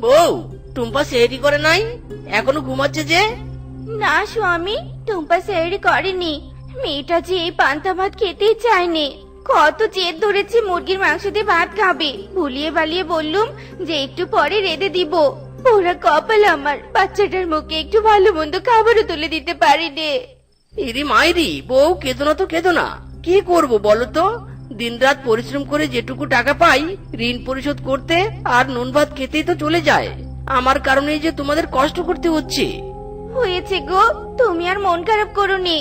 বউ টুম্পা সেহেরি করে নাই? এখনও ঘুমাচ্ছে যে? না স্বামী টুম্পা সেরি করেনি। মেয়েটা যে এই পান্তা ভাত খেতেই চায়নি। কত জেদ ধরেছে মুরগির মাংস দিয়ে ভাত খাবে। ভুলিয়ে বালিয়ে বললুম যে একটু পরে রেঁধে দিব। ওরা কপাল আমার। বাচ্চাটার মুখে একটু ভালো মন্দ খাবারও তুলে দিতে পারিনি। ইরি মাইরি বউ কেঁদো না তো কেঁদো না। কি করব বলো তো? দিনরাত পরিশ্রম করে যেটুকু টাকা পাই, ঋণ পরিশোধ করতে আর নুন ভাত খেতেই তো চলে যায়। আমার কারণেই যে তোমাদের কষ্ট করতে হচ্ছে। হয়েছে গো, তুমি আর মন খারাপ করোনি।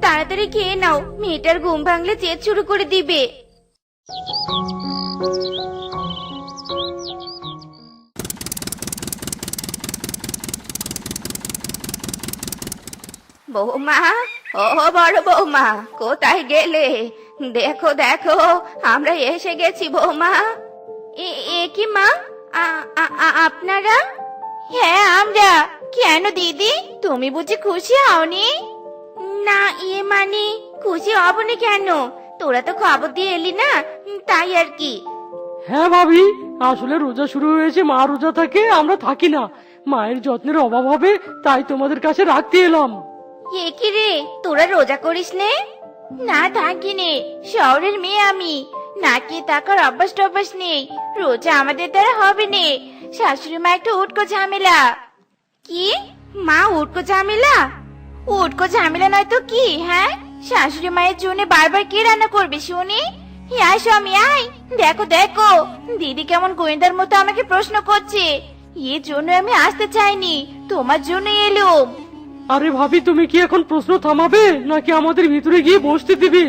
তাড়াতাড়ি খেয়ে নাও, মেয়েটার ঘুম ভাঙলে চেত শুরু করে দিবে। বৌমা, ও বড় বৌমা, কোথায় গেলে? দেখো দেখো আমরা এসে গেছি বৌমা। এ কি মা? আপনারা? হ্যাঁ আমরা। কেন দিদি? তুমি বুঝি খুশি হওনি? না ইয়ে মানে খুশি হব না কেন? তোরা তো খবর দিয়ে এলি না তাই আর কি। হ্যাঁ ভাবি আসলে রোজা শুরু হয়েছে মা রোজা থাকে আমরা থাকি না। মায়ের যত্নের অভাব হবে তাই তোমাদের কাছে রাখতে এলাম। এ কি রে তোরা রোজা করিস নে? না থাকি নে শহরের মেয়ে আমি। নাকি তাকার অভ্যাস টভ্যাস নেই, রোজা আমাদের দ্বারা হবে নে। শাশুড়ি মা একটা উটকো ঝামেলা। কি? মা উটকো ঝামেলা? উটকো ঝামেলা নয় তো কি হ্যাঁ? শাশুড়ি মায়ের জন্য বারবার কে রান্না করবে শুনি? আয় স্বামী, আয়। দেখো দেখো। দিদি কেমন গোয়েন্দার মতো আমাকে প্রশ্ন করছে। এর জন্য আমি আসতে চাইনি। তোমার জন্য এলুম। আরে ভাবি তুমি কি এখন প্রশ্ন থামাবে? নাকি আমাদের ভিতরে গিয়ে বসতে দিবে?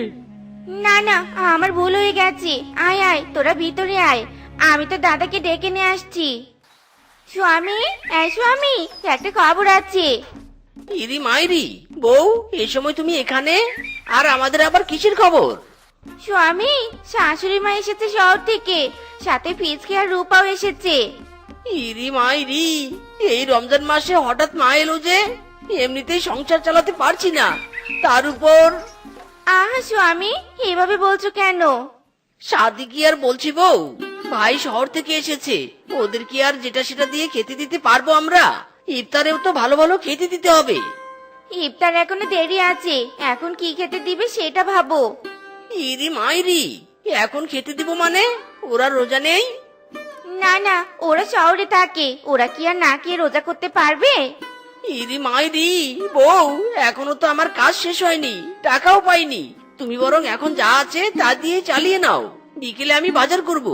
না না আমার ভুল হয়ে গেছে। আয় আয় তোরা ভিতরে আয়। আমি তো দাদাকে ডেকে নিয়ে আসছি। স্বামী এই স্বামী একটা খবর আছে। ইরি মাইরি বউ এই সময় তুমি এখানে? আর আমাদের আবার কিসের খবর? স্বামী শাশুড়ি মা এসেছে শহর থেকে। সাথে ফিজকে আর রূপাও এসেছে। ইরি মাইরি এই রমজান মাসে হঠাৎ মা এলো যে? এমনিতেই সংসার চালাতে পারছি না। তার উপর আহা স্বামী এভাবে বলছো কেন? সাদি কি আর বলছি বউ? ভাই শহর থেকে এসেছে। ওদের কি আর যেটা সেটা দিয়ে খেতে দিতে পারব আমরা? ইফতারেও তো ভালো ভালো খেতে দিতে হবে। ইফতার এখনও দেরি আছে। এখন কি খেতে দিবে সেটা ভাবো। ইরি মাইরি এখন খেতে দিব মানে? ওরা রোজা নেই? না না ওরা শহরে থাকে। ওরা কি আর না খেয়ে রোজা করতে পারবে? ইরি মাইরি, বউ, এখনও তো আমার কাজ শেষ হয়নি, টাকাও পাইনি। তুমি বরং এখন যা আছে তা দিয়ে চালিয়ে নাও, বিকেলে আমি বাজার করব।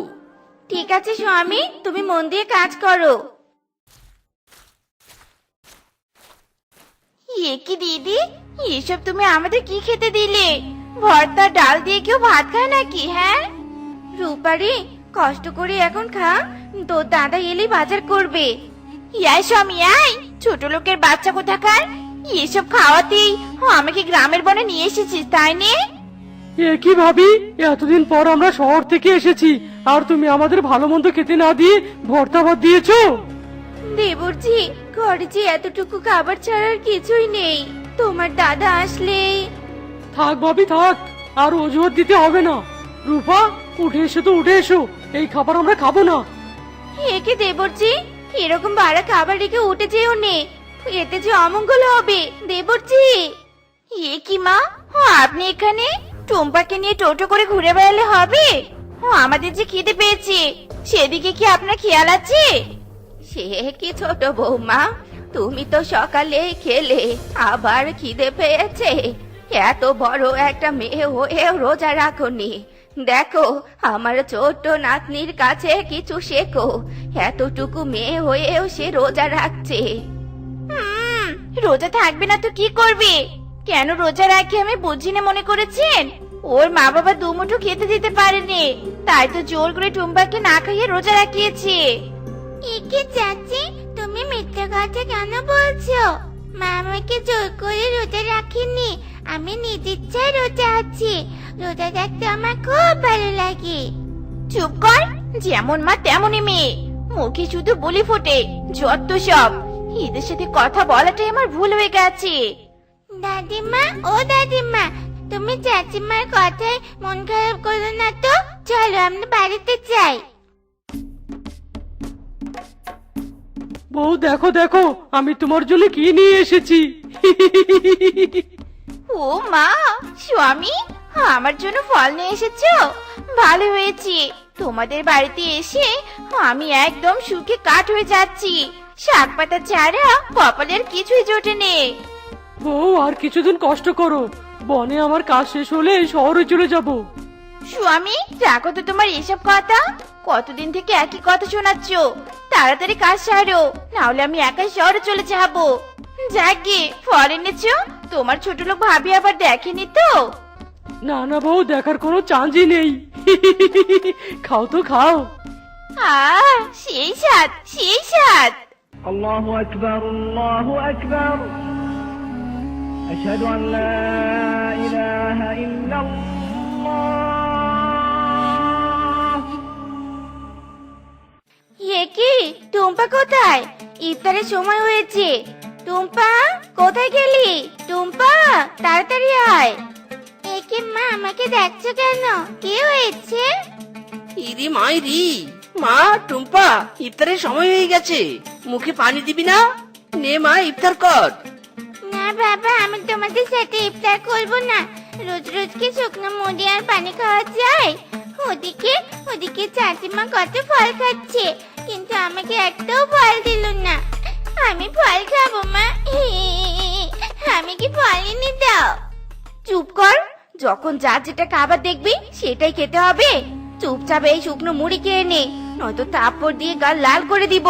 ঠিক আছে স্বামী, তুমি মন দিয়ে কাজ করো। এ কি দিদি, এসব তুমি আমাদের কি খেতে দিলে? ভর্তা, ডাল দিয়ে কেউ ভাত খায় নাকি হ্যাঁ? রূপারি, কষ্ট করে এখন খা, তোর দাদা এলেই বাজার করবে। ইয়াই স্বামী আয় ছোট লোকের বাচ্চা কোথাকার? এসব খাওয়াতেই আমাকে গ্রামের বনে নিয়ে এসেছিস তাই নে? এ কি ভাবি? এতদিন পর আমরা শহর থেকে এসেছি। আর তুমি আমাদের ভালো মন্দ খেতে না দিয়ে ভর্তা ভাত দিয়েছ? দেবরজি ঘরে যে এতটুকু খাবার ছাড়ার কিছুই নেই। তোমার দাদা আসলে? থাক ভাবি থাক। আর অজুহাত দিতে হবে না। রূপা উঠে এসো তো উঠে এসো। এই খাবার আমরা খাব না। একে দেবরজি? এরকম বাড়া খাবার রেখে উঠে যেও নে। এতে যে অমঙ্গল হবে, দেবরজি। এ কি মা? আপনি এখানে? টুম্পাকে নিয়ে টোটো করে ঘুরে বেড়ালে হবে? আমাদের যে খিদে পেয়েছে। সেদিকে কি আপনার খেয়াল আছে? সে কি ছোট বৌমা, তুমি তো সকালে খেলে, আবার খিদে পেয়েছে। এত বড় একটা মেয়ে হয়েও রোজা রাখনি। দেখো আমার ছোট্ট নাতনির কাছে কিছু শেখো। এতটুকু মেয়ে হয়েও সে রোজা রাখছে। হুম, রোজা থাকবে না তো কি করবে? কেন রোজা রাখি আমি বুঝি না মনে করেছেন? ওর মা বাবা দুমুঠো খেতে দিতে পারেনি তাই তো জোর করে টুম্বাকে না খাইয়ে রোজা রাখিয়েছে। একে চাচি তুমি মিথ্যে কথা কেন বলছো? মা আমাকে জোর করে রোজা রাখেনি আমি নিদিচ্ছায় রোজা আছি। রোজা থাকতে আমার খুব ভালো লাগে। চুপ কর যেমন মা তেমনই মেয়ে। মুখে শুধু বলি ফোটে যত সব। ঈদের সাথে কথা বলাটাই আমার ভুল হয়ে গেছে। দাদিমা ও দাদিমা তুমি চাচিমার কথায় মন খারাপ করো না তো? চলো আমরা বাড়িতে চাই বউ দেখো দেখো আমি তোমার জন্য কি নিয়ে এসেছি? ও মা, স্বামী, আমার জন্য ফল নিয়ে এসেছ? ভালো হয়েছে। তোমাদের বাড়িতে এসে আমি একদম সুখে কাঠ হয়ে যাচ্ছি। শাক পাতা ছাড়া কপালের কিছুই জোটে নেই বউ, আর কিছুদিন কষ্ট করো। বনে আমার কাজ শেষ হলে শহরে চলে যাব। স্বামী রাখো তো তোমার এসব কথা। কতদিন থেকে একই কথা শোনাচ্ছ? তাড়াতাড়ি কাজ সারো নাহলে আমি একাই শহরে চলে যাব। যাকে ফল এনেছো? তোমার ছোট লোক ভাবি আবার দেখেনি তো? না না বউ দেখার কোনো চান্সই নেই। খাও তো খাও। আহ সেই সাত সেই সাত এ কি? টুম্পা কোথায়? ইফতারের সময় হয়েছে। টুম্পা কোথায় গেলি? টুম্পা তাড়াতাড়ি আয়। একে মা আমাকে দেখছ কেন? কি হয়েছে? ইরি মাইরি মা টুম্পা ইফতারের সময় হয়ে গেছে। মুখে পানি দিবি না? নে মা ইফতার কর। না বাবা আমি তোমাদের সাথে ইফতার করব না। রোজ রোজ কি শুকনো মুড়ি আর পানি খাওয়া যায়? ওদিকে ওদিকে চাচিমা কত ফল খাচ্ছে। কিন্তু আমাকে একটাও ফল দিল না। আমি ফল খাব, মা। আমি কি ফল এনে দাও? চুপ কর। যখন যা যেটা খাবার দেখবি, সেটাই খেতে হবে। চুপচাপ এই শুকনো মুড়ি খেয়ে নে, নয়তো তাপড় দিয়ে গাল লাল করে দিব।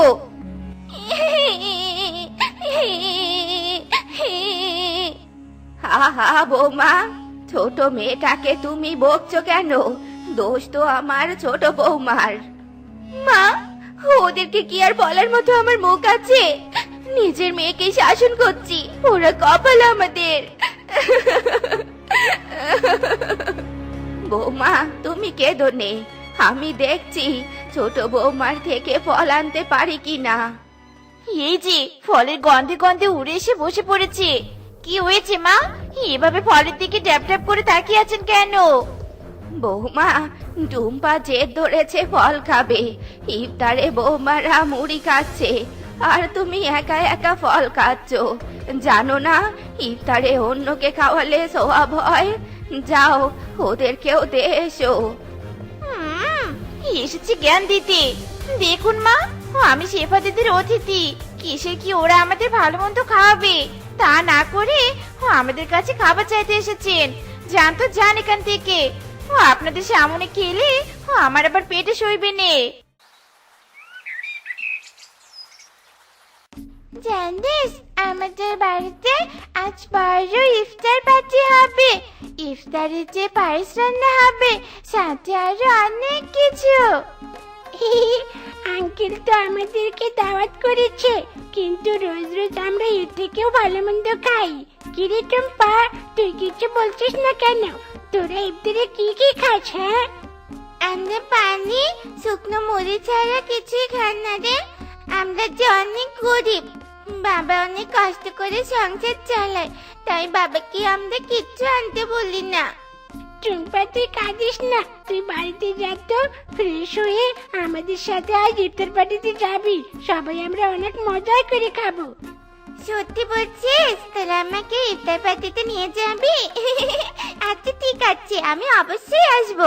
আহা বৌমা, ছোট মেয়েটাকে তুমি বকছো কেন? দোষ তো আমার ছোট বৌমার। মা ওদেরকে কি আর বলার মতো আমার মুখ আছে? নিজের মেয়েকে শাসন করছি, ওরা কপাল আমাদের। বৌমা, তুমি কেঁদো নে। আমি দেখছি ছোট বৌমার থেকে ফল আনতে পারি কিনা। এই যে, ফলের গন্ধে গন্ধে উড়ে এসে বসে পড়েছে। কি হয়েছে মা? এভাবে ফলের দিকে ড্যাপ ড্যাপ করে তাকিয়ে আছেন কেন? বৌমা ডুম্পা জেদ ধরেছে ফল খাবে। ইফতারে বৌমারা মুড়ি খাচ্ছে। আর তুমি একা একা ফল খাচ্ছ। জানো না, ইফতারে অন্যকে খাওয়ালে সোয়াব হয়। যাও, ওদেরকেও দে এসো। এসেছি জ্ঞান দিতে। দেখুন মা, আমি শেফা দিদির অতিথি। কিসের কি ওরা আমাদের ভালো মন্দ খাওয়াবে? তা না করে আমাদের কাছে খাবার চাইতে এসেছেন। জান তো এখান থেকে। ও, আপনাদের সামনে খেলে? ও, আমার আবার পেটে সইবে নে। জানিস, আমাদের বাড়িতে আজ বড় ইফতার পার্টি হবে। ইফতারে যে পায়েস রান্না হবে, সাথে আরও অনেক কিছু। আঙ্কেল তো আমাদেরকে দাওয়াত করেছে, কিন্তু রোজ রোজ আমরা এর থেকেও ভালো মন্দ খাই। কিরে টম্পা তুই কিছু বলছিস না কেন? তোরা ইফতারে কি কি খাস হ্যাঁ? আমরা পানি, শুকনো মুড়ি ছাড়া কিছুই খাই না রে। আমরা যে অনেক গরিব, বাবা অনেক কষ্ট করে সংসার চালায়, তাই বাবাকে আমরা কিচ্ছু আনতে বলি না। টুম্পা, তুই কাঁদিস না, তুই বাড়িতে যা তো ফ্রেশ হয়ে আমাদের সাথে আজ ইফতার পার্টিতে যাবি। সবাই আমরা অনেক মজা করে খাব। সত্যি বলছিস? তোরা আমাকে ইফতার পার্টিতে নিয়ে যাবি? আচ্ছা ঠিক আছে, আমি অবশ্যই আসব।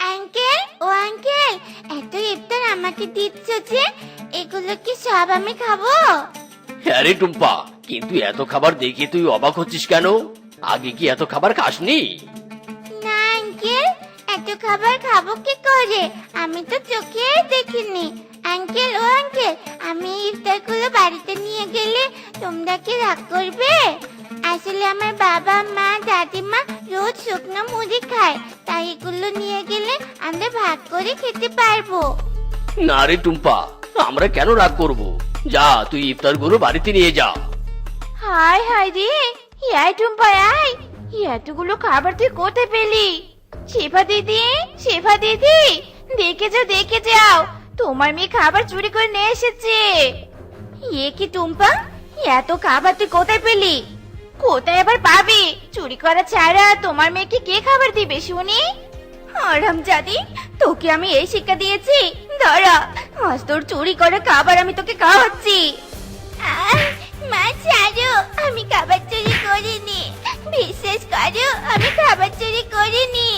আঙ্কেল, ও আঙ্কেল, এত ইফতার আমাকে দিচ্ছ যে, এগুলো কি সব আমি খাব? হ্যাঁ রে টুম্পা, কিন্তু এত খাবার দেখে তুই অবাক হচ্ছিস কেন? আগে কি এত খাবার খাসনি? খাবার খাব কি করে? আমি তো চোখে দেখিনি। আঙ্কেল ও আঙ্কেল আমি ইফতারগুলো বাড়িতে নিয়ে গেলে তোমরা কি রাগ করবে? আসলে আমার বাবা মা দাদিমা রোজ শুকনো মুড়ি খায়। তাই এগুলো নিয়ে গেলে আমরা ভাগ করে খেতে পারব। না রে টুম্পা আমরা কেন রাগ করব? যা তুই ইফতারগুলো বাড়িতে নিয়ে যা। হায় হায় রে ইয়াই টুম্পা আয়। এতগুলো খাবার তুই কোথায় পেলি? শেফা দিদি শেফা দিদি, দেখে যাও দেখে যাও। তোমার মেয়ে খাবার চুরি করে নিয়ে এসেছে। এ কি টুম্পা, এত খাবার তুই কোথায় পেলি? কোথায় আবার পাবি? চুরি করা ছাড়া তোমার মেয়েকে কে খাবার দিবে শুনি? আরাম জাদি, তোকে আমি এই শিক্ষা দিয়েছি। দাঁড়া, আজ তোর চুরি করা খাবার আমি তোকে খাওয়াচ্ছি। মা ছাড়ো, আমি খাবার চুরি করিনি। বিশ্বাস করো আমি খাবার চুরি করিনি।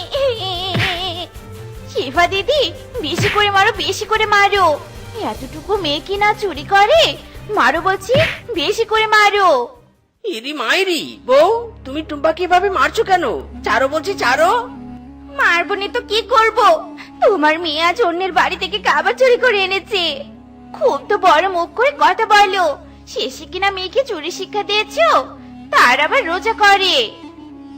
শিফা দিদি বেশি করে মারো বেশি করে মারো। এতটুকু মেয়ে কি না চুরি করে? মারো বলছি বেশি করে মারো। ইরি মাইরি বউ তুমি টুম্পাকে এভাবে মারছো কেন? চারো বলছি চারো। মারবো নি তো কি করব? তোমার মেয়ে আজ অন্যের বাড়ি থেকে খাবার চুরি করে এনেছে। খুব তো বড় মুখ করে কথা বলো। শেষে কিনা মেয়েকে চুরি শিক্ষা দিয়েছ? তার আবার রোজা করে।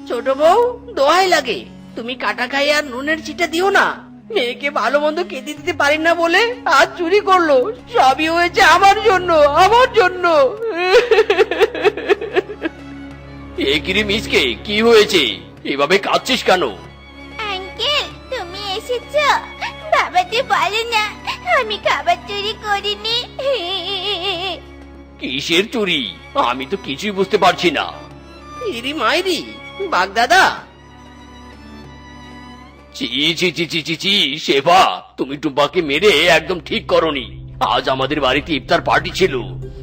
ছোট বউ দোহাই লাগে। তুমি কাটা খাই আর নুনের চিটা দিও না। মেয়েকে ভালো মন্দ খেতে দিতে পারি না বলে আজ চুরি করল। সবই হয়েছে আমার জন্য আমার জন্য। এ কিরে মিসকে কি হয়েছে? এভাবে কাঁদছিস কেন? আঙ্কেল তুমি এসেছ। বাবাকে বলো না আমি খাবার চুরি করিনি। কিসের চুরি? আমি তো কিছুই বুঝতে পারছি না। ইরি মাইরি বাগদাদা। চি চি চি চি চি চি শেফা তুমি টুম্পাকে মেরে একদম ঠিক করনি। আজ আমাদের বাড়িতে ইফতার পার্টি ছিল।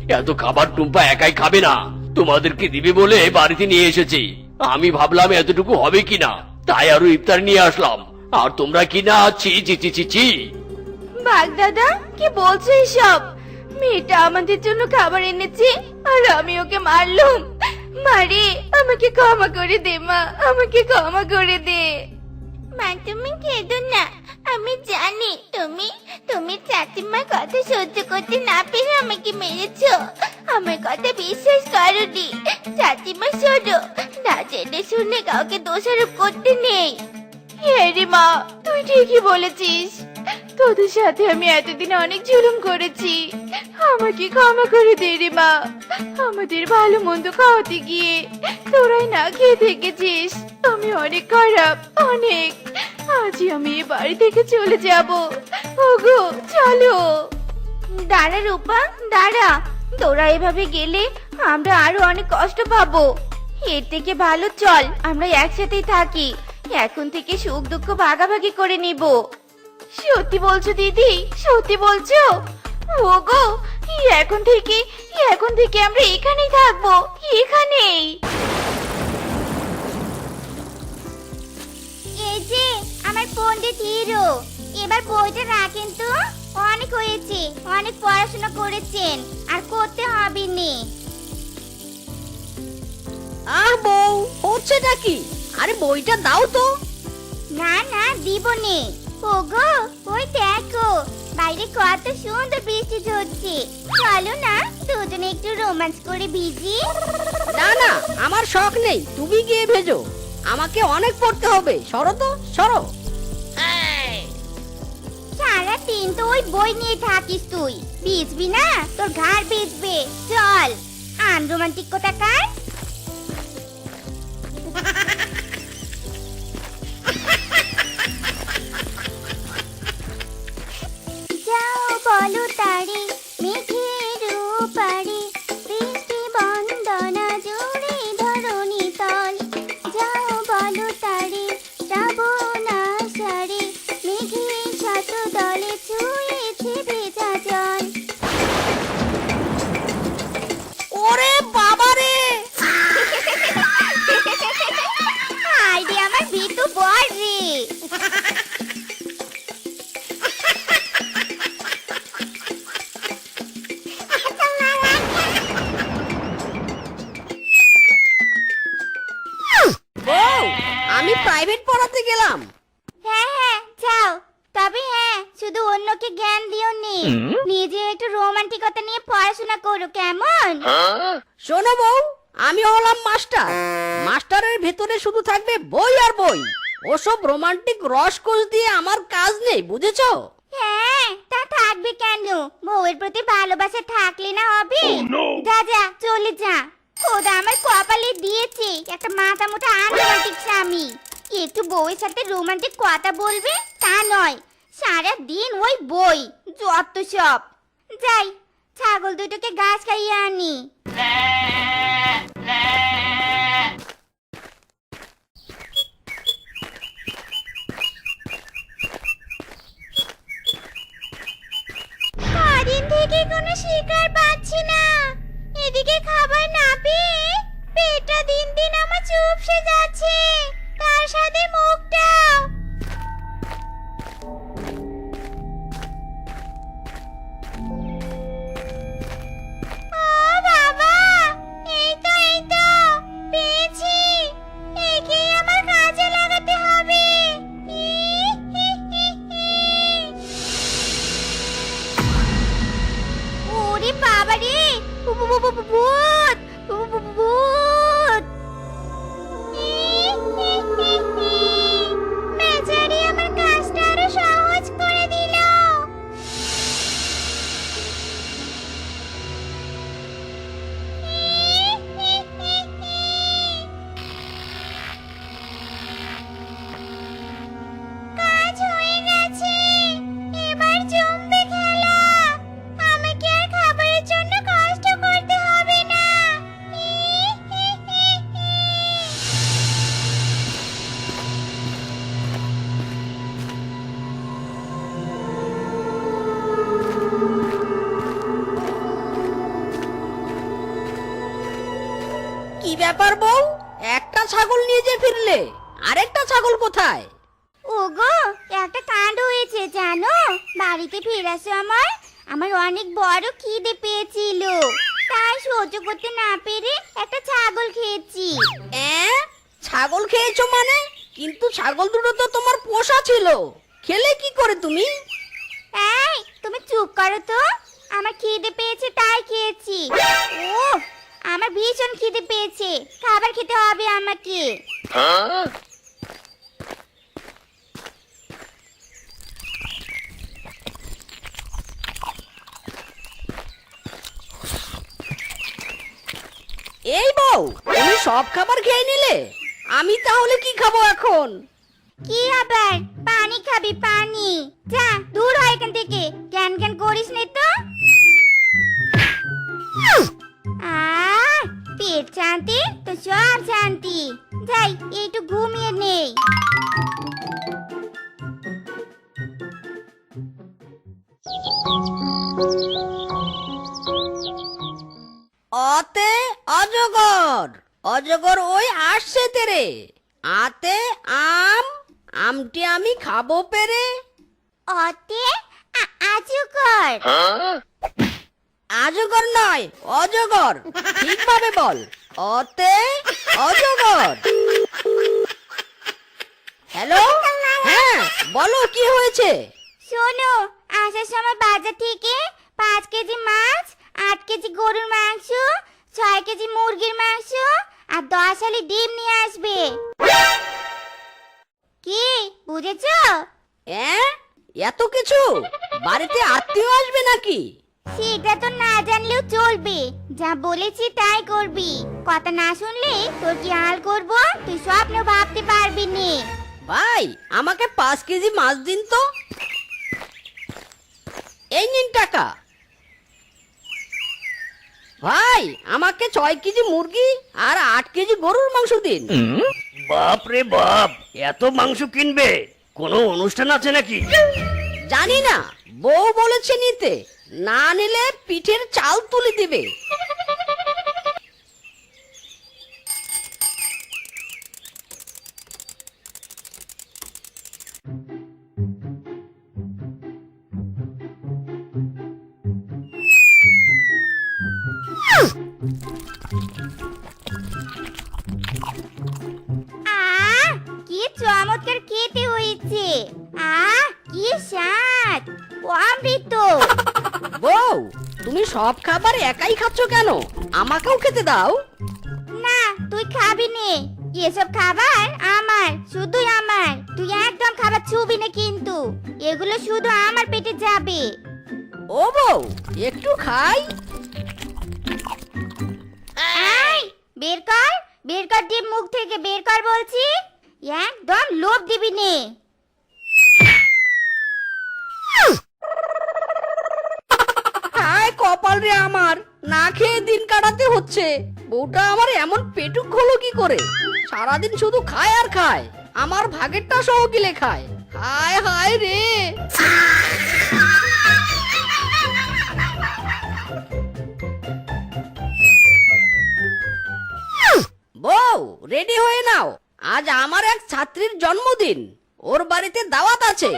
এত খাবার টুম্পা একাই খাবে না। তোমাদেরকে দিবে বলে বাড়িতে নিয়ে এসেছে। আমি ভাবলাম এতটুকু হবে কিনা। তাই আরও ইফতার নিয়ে আসলাম। আর তোমরা কিনা? ছি চি চি চি চি বাগদাদা কি বলছো এসব? মেয়েটা আমাদের জন্য খাবার এনেছে আর আমি ওকে মারলুম। মারে আমাকে ক্ষমা করে দে মা আমাকে ক্ষমা করে দে। মা তুমি কেঁদো না। আমি জানি তুমি তুমি চাচিমার কথা সহ্য করতে না পেরে আমাকে মেরেছো। আমার কথা বিশ্বাস করোনি। চাচিমা শোনো না জেনে শুনে কাউকে দোষারোপ করতে নেই। হ্যাঁ মা তুই ঠিকই বলেছিস। তোদের সাথে আমি এতদিন অনেক জুলুম করেছি। আমাকে ক্ষমা করে দে রে মা। আমাদের ভালো মন্দ খাওয়াতে গিয়ে তোরাই না খেয়ে থেকেছিস। আমি অনেক খারাপ, অনেক। আজই আমি এ বাড়ি থেকে চলে যাব। ওগো, চলো। দাঁড়া রূপা, দাঁড়া। তোরা এভাবে গেলে আমরা আরও অনেক কষ্ট পাবো। এর থেকে ভালো চল, আমরা একসাথেই থাকি। এখন থেকে সুখ দুঃখ ভাগাভাগি করে নিব। সত্যি বলছো দিদি? সত্যি বলছো? ওগো এখন থেকে এখন থেকে আমরা এখানেই থাকব এখানেই। এই যে আমার পণ্ডিত হিরো এবার বইটা রাখেন তো অনেক হয়েছে অনেক পড়াশোনা করেছেন আর করতে হবে নি। আহ বউ হচ্ছেটা কি আরে বইটা দাও তো। না না দিব নে। ওগো ওই দেখো বাইরে কত সুন্দর বৃষ্টি ঝরছে। চলো না দুজনে একটু রোমান্স করে ভিজি। না না আমার শখ নেই তুমি গিয়ে ভেজো। আমাকে অনেক পড়তে হবে সরো তো সরো। সারা দিন তো ওই বই নিয়ে থাকিস তুই। ভিজবি না তোর ঘাড় ভিজবে চল। আন রোমান্টিক কোথাকার? রোমান্টিক রসকোষ দিয়ে আমার কাজ নেই বুঝেছ? হ্যাঁ তা থাকবে কেন? বউয়ের প্রতি ভালোবাসা থাকলে না হবে? যা যা চলে যা। খোদা আমার কপালে দিয়েছে। একটা মাথা মোটা আনরোমান্টিক স্বামী। একটু বউয়ের সাথে রোমান্টিক কথা বলবে? তা নয়। সারা দিন ওই বই যত সব। যাই ছাগল দুটোকে ঘাস খাইয়ে আনি। কোনো শিকার পাচ্ছি না। এদিকে খাবার না পেয়ে পেটটা দিন দিন আমার চুপসে যাচ্ছে। তার সাথে মুখটাও। কি ব্যাপার বউ? একটা ছাগল নিয়ে যে ফিরলে আরেকটা ছাগল কোথায়? ওগো একটা কাণ্ড হয়েছে জানো? বাড়িতে ফেরার সময় আমার অনেক বড় খিদে পেয়েছিল। তাই সহ্য করতে না পেরে একটা ছাগল খেয়েছি। অ্যাঁ? ছাগল খেয়েছো মানে? কিন্তু ছাগল দুটো তো তোমার পোষা ছিল। খেলে কি করে তুমি? এই তুমি চুপ করো তো। আমার খিদে পেয়েছে তাই খেয়েছি। ও আমার ভীষণ খিদে পেয়েছে। খাবার খেতে হবে আমাকে। এই বউ তুমি সব খাবার খেয়ে নিলে? আমি তাহলে কি খাব এখন? কি আবার? পানি খাবি পানি। যা দূর হয় এখান থেকে। জ্ঞান জ্ঞান করিস নে তো। খাব পেরে? অতে আজুকর আজগর। নয় অজগর। ঠিকভাবে বল। অতে অজগর। হ্যালো হ্যাঁ বলো কি হয়েছে? শোনো আসার সময় বাজার থেকে পাঁচ কেজি মাছ আট কেজি গরুর মাংস ছয় কেজি মুরগির মাংস আর দশ হালি ডিম নিয়ে আসবে। কি বুঝেছ? হ্যাঁ? এত কিছু? বাড়িতে আত্মীয় আসবে নাকি? সেটা তো না জানলেও চলবে। যা বলেছি তাই করবি। কথা না শুনলে তোর কি হাল করব? তুই স্বপ্ন ভাবতে পারবি নি। ভাই আমাকে পাঁচ কেজি মাছ দিন তো। এই নিন টাকা। ভাই আমাকে ছয় কেজি মুরগি আর আট কেজি গরুর মাংস দিন। বাপ রে বাপ এত মাংস কিনবে? কোনো অনুষ্ঠান আছে নাকি? জানি না। বউ বলেছে নিতে। না নিলে পিঠের চাল তুলে দিবে। সব খাবার একাই খাচ্ছ কেন? আমাকেও খেতে দাও। না তুই খাবি নে। এসব খাবার আমার শুধুই আমার। তুই একদম খাবার ছুবি না কিন্তু। এগুলো শুধু আমার পেটে যাবে। ও বউ একটু খাই। এই বের কর বের কর ডিম মুখ থেকে বের কর বলছি। একদম লোভ দিবি নে। কপাল রে আমার, না খেয়ে দিন কাটাতে হচ্ছে। বউটা আমার এমন পেটুক হলো কি করে? সারাদিন শুধু খায় আর খায়, আমার ভাগেরটা সহ গিলে খায়। হায় হায় রে! বউ, রেডি হয়ে নাও। আজ আমার এক ছাত্রীর জন্মদিন। ওর বাড়িতে দাওয়াত আছে।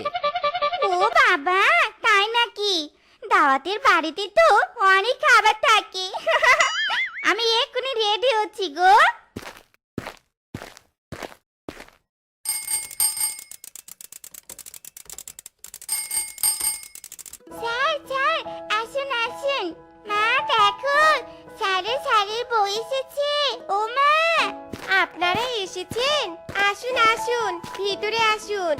দাওয়াতের বাড়িতে তো অনেক খাবার থাকে। আমি এক্ষুনি রেডি হচ্ছি গো। আসুন আসুন। মা ও মা, আপনারা এসেছেন? আসুন আসুন, ভিতরে আসুন।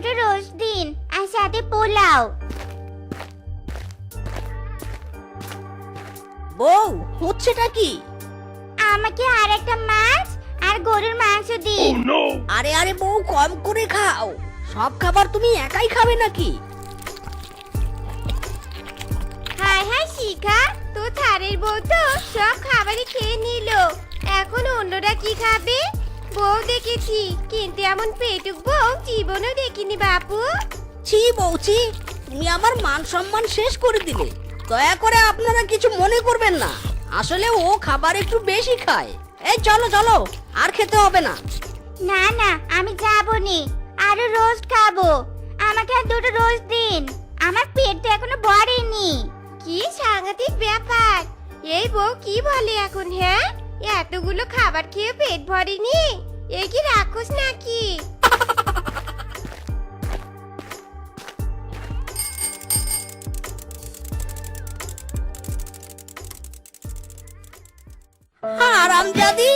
দুটো রোজ দিন আর সাথে পোলাও। বউ হচ্ছেটা কি? আমাকে আর একটা মাছ আর গরুর মাংস দিন। আরে আরে বউ কম করে খাও। সব খাবার তুমি একাই খাবে নাকি? হাই হাই শিখা তো থারের বউ তো সব খাবারই খেয়ে নিল। এখন অন্যরা কি খাবে? বউ দেখেছি কিন্তু এমন পেটুক বউ জীবনও দেখিনি বাপু। ছি বউছি তুমি আমার মান সম্মান শেষ করে দিলে। দয়া করে আপনারা কিছু মনে করবেন না। আসলে ও খাবার একটু বেশি খায়। এই চলো চলো আর খেতে হবে না। না না আমি যাব নি। আরও রোস্ট খাব। আমাকে আর দুটো রোস্ট দিন। আমার পেট তো এখনও ভরেনি। কি সাংঘাতিক ব্যাপার। এই বউ কি বলে এখন হ্যাঁ? এতগুলো খাবার খেয়ে পেট ভরেনি? এ কি রাক্ষস নাকি? আরামজাদি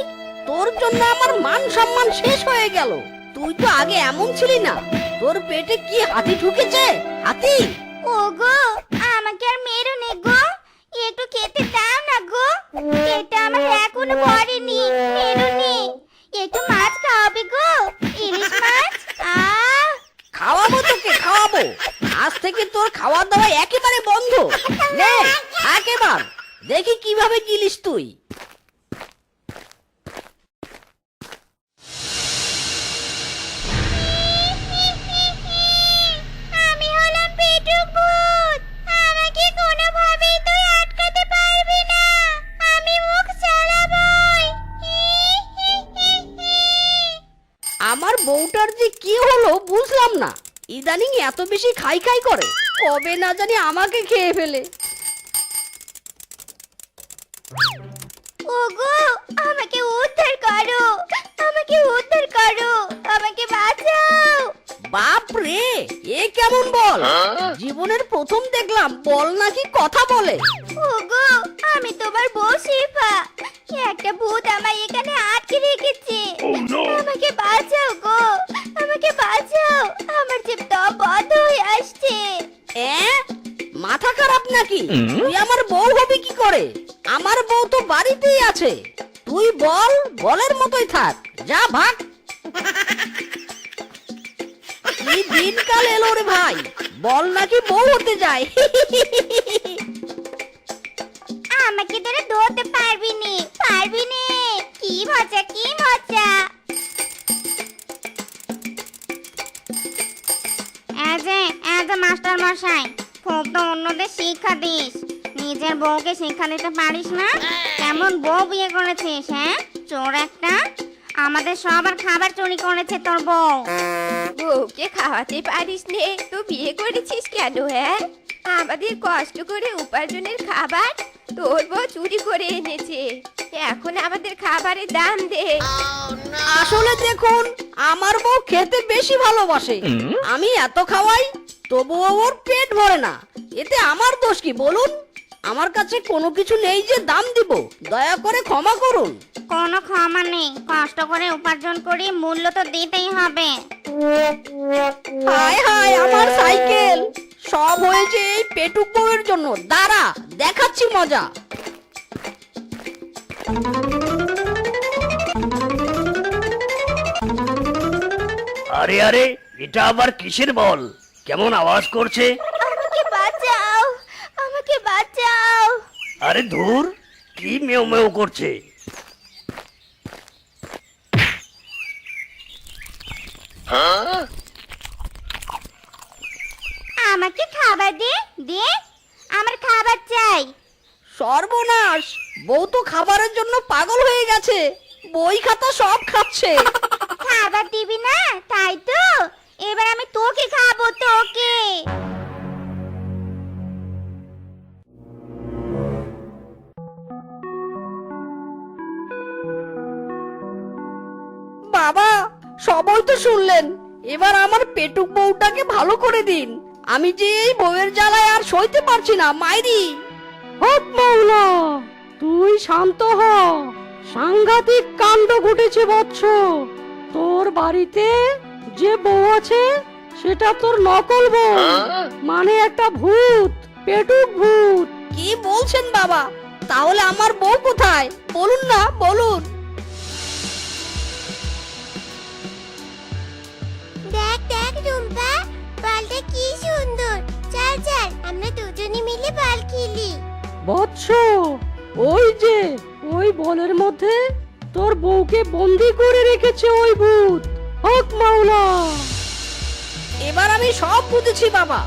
তোর জন্য আমার মান সম্মান শেষ হয়ে গেল। তুই তো আগে এমন ছিলি না। তোর পেটে কি হাতি ঢুকেছে? হাতি? ওগো আমাকে আর মেরো নে গো। একটু খেতে এটা আমার এখনও পড়েনি মেরুনি একটু মাছ খাওয়াবে গো, ইলিশ মাছ খাওয়াবো তোকে, খাওয়াবো। আজ থেকে তোর খাওয়া দাওয়া একেবারে বন্ধ। নে একেবার দেখি কীভাবে গিলিস তুই। বেশি খাই খাই করে? কবে না জানি আমাকে খেয়ে ফেলে। তুই আমার বউ হবে কি করে? আমার বউ তো বাড়িতেই আছে। তুই বল, বলের মতোই থাক। যা ভাগ। কি দিনকাল এলো রে ভাই? বল নাকি বউ হতে যায়। আমাকে ধরে ধরতে পারবি নি পারবি নি। কি মজা কি মজা। এই যে মাস্টার মশাই খুব তো অন্যদের শিক্ষা দিস। নিজের বউকে শিক্ষা দিতে পারিস না? কেমন বউ বিয়ে করেছিস হ্যাঁ? চোর একটা। আমাদের সবার খাবার চুরি করেছে তোর বউ। বউকে খাওয়াতে পারিস নে? তো বিয়ে করেছিস কেন হ্যাঁ? আমাদের কষ্ট করে উপার্জনের খাবার তোর বউ চুরি করে এনেছে। এখন আমাদের খাবারের দাম দে। আসলে দেখুন আমার বউ খেতে বেশি ভালোবাসে। আমি এত খাওয়াই তবুও ওর পেট ভরে না। এতে আমার দোষ কি বলুন? আমার কাছে কোনো কিছু নেই যে দাম দিব। দয়া করে ক্ষমা করুন। কোনো ক্ষমা নেই। কষ্ট করে উপার্জন করি মূল্য তো দিতেই হবে। হায় হায় আমার সাইকেল। সব হয়েছে এই পেটুক বউয়ের জন্য। দাঁড়া দেখাচ্ছি মজা। আরে আরে এটা আবার কিসের বল? কেমন আওয়াজ করছে? আমাকে বাঁচাও আমাকে বাঁচাও। আরে ধুর কি মেও মেও করছে? আমাকে খাবার দে দে আমার খাবার চাই। সর্বনাশ বউ তো খাবারের জন্য পাগল হয়ে গেছে বই খাতা সব খাচ্ছে। খাবার দিবি না তাই তো। এবার আমি তোকে খাব তোকে। বাবা সবাই তো শুনলেন। এবার আমার পেটুক বউটাকে ভালো করে দিন। আমি যে এই বউয়ের জ্বালায় আর সইতে পারছি না মাইরি। হক মাওলা তুই শান্ত হ। সাংঘাতিক কাণ্ড ঘটেছে বৎস। তোর বাড়িতে যে বউ আছে সেটা তোর নকল বউ। মানে একটা ভূত পেটুক ভূত। কি বলছেন বাবা? তাহলে আমার বউ কোথায়? বলুন না বলুন। দেখ দেখ রুম্পা বলটা কি সুন্দর। চল চল আমরা দুজনে মিলে বল খেলি। বৎস ওই যে ওই বলের মধ্যে তোর বউকে বন্দি করে রেখেছে ওই ভূত। হক মাওলা। এবার আমি সব বুঝেছি বাবা।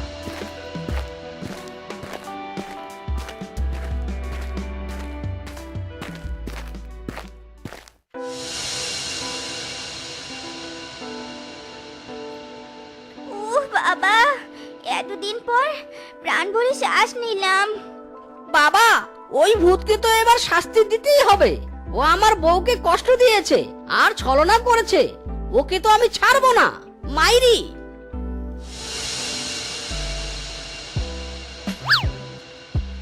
উহ বাবা এতদিন পর প্রাণ ভরে শ্বাস নিলাম। বাবা ওই ভূতকে তো এবার শাস্তি দিতেই হবে। ও আমার বউকে কষ্ট দিয়েছে আর ছলনা করেছে। ওকে তো আমি ছাড়বো না। মাইরি!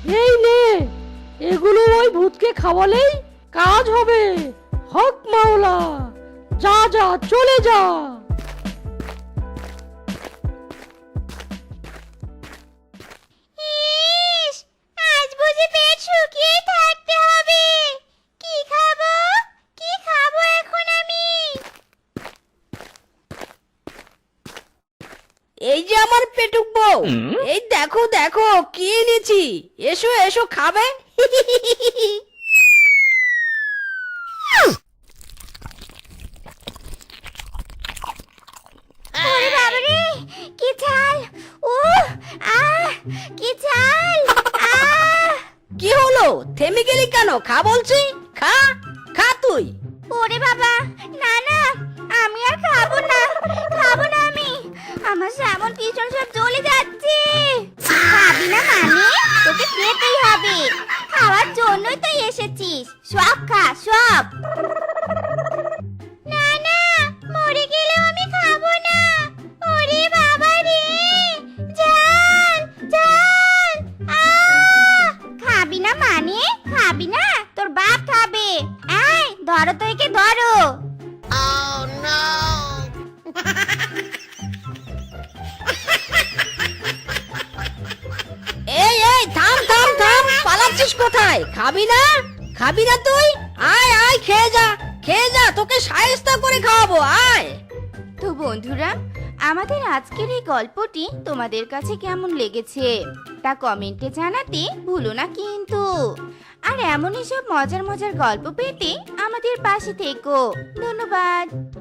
এই নে, এগুলো ওই ভূতকে খাওয়ালেই কাজ হবে। হক মাওলা, যা যা, চলে যা। দেখো কি এনেছি? এসো এসো খাবে? সব তোমাদের কাছে কেমন লেগেছে? তা কমেন্টে জানাতে ভুলো না কিন্তু। আর এমনই সব মজার মজার গল্প পেতে আমাদের পাশে থেকো। ধন্যবাদ।